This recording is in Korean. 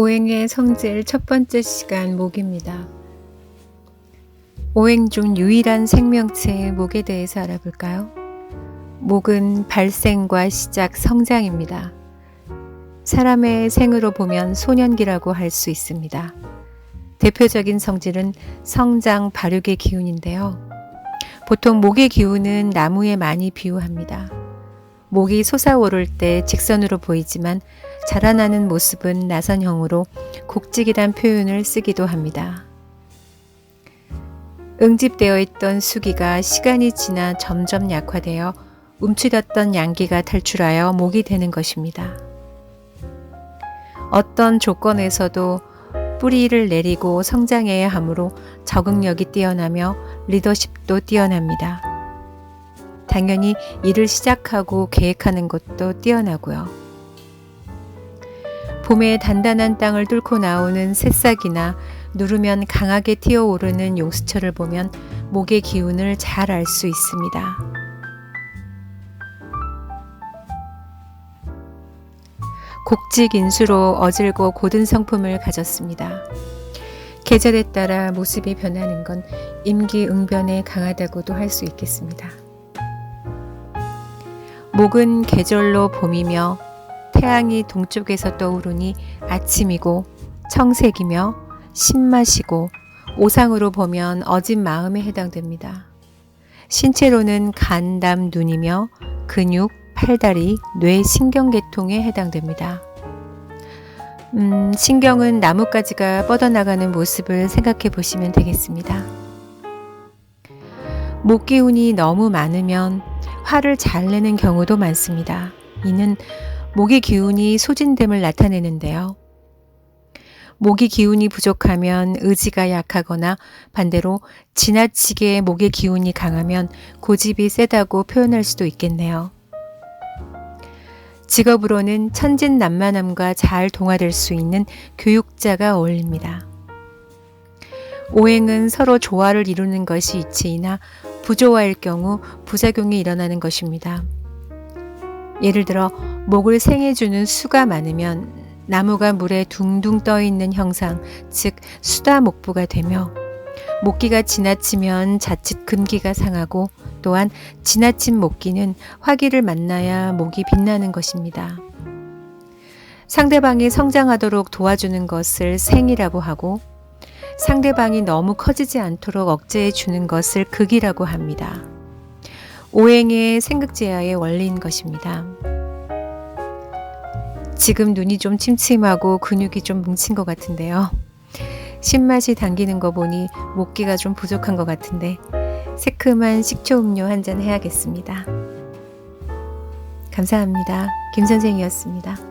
오행의 성질 첫 번째 시간 목입니다. 오행 중 유일한 생명체의 목에 대해서 알아볼까요? 목은 발생과 시작, 성장입니다. 사람의 생으로 보면 소년기라고 할 수 있습니다. 대표적인 성질은 성장, 발육의 기운인데요. 보통 목의 기운은 나무에 많이 비유합니다. 목이 솟아오를 때 직선으로 보이지만 자라나는 모습은 나선형으로 곡직이란 표현을 쓰기도 합니다. 응집되어 있던 수기가 시간이 지나 점점 약화되어 움츠렸던 양기가 탈출하여 목이 되는 것입니다. 어떤 조건에서도 뿌리를 내리고 성장해야 하므로 적응력이 뛰어나며 리더십도 뛰어납니다. 당연히 일을 시작하고 계획하는 것도 뛰어나고요. 봄에 단단한 땅을 뚫고 나오는 새싹이나 누르면 강하게 튀어오르는 용수철을 보면 목의 기운을 잘 알 수 있습니다. 곡직 인수로 어질고 고든 성품을 가졌습니다. 계절에 따라 모습이 변하는 건 임기응변에 강하다고도 할 수 있겠습니다. 목은 계절로 봄이며 태양이 동쪽에서 떠오르니 아침이고 청색이며 신맛이고 오상으로 보면 어진 마음에 해당됩니다. 신체로는 간, 담, 눈이며 근육, 팔다리, 뇌, 신경계통에 해당됩니다. 음, 신경은 나뭇가지가 뻗어나가는 모습을 생각해 보시면 되겠습니다. 목 기운이 너무 많으면 화를 잘 내는 경우도 많습니다. 이는 목의 기운이 소진됨을 나타내는데요. 목의 기운이 부족하면 의지가 약하거나 반대로 지나치게 목의 기운이 강하면 고집이 세다고 표현할 수도 있겠네요. 직업으로는 천진난만함과 잘 동화될 수 있는 교육자가 어울립니다. 오행은 서로 조화를 이루는 것이 이치이나 부조화일 경우 부작용이 일어나는 것입니다. 예를 들어 목을 생해주는 수가 많으면 나무가 물에 둥둥 떠 있는 형상, 즉 수다목부가 되며 목기가 지나치면 자칫 금기가 상하고 또한 지나친 목기는 화기를 만나야 목이 빛나는 것입니다. 상대방이 성장하도록 도와주는 것을 생이라고 하고 상대방이 너무 커지지 않도록 억제해 주는 것을 극이라고 합니다. 오행의 생극제야의 원리인 것입니다. 지금 눈이 좀 침침하고 근육이 좀 뭉친 것 같은데요. 신맛이 당기는 거 보니 목기가 좀 부족한 것 같은데 새큼한 식초 음료 한 잔 해야겠습니다. 감사합니다. 김 선생이었습니다.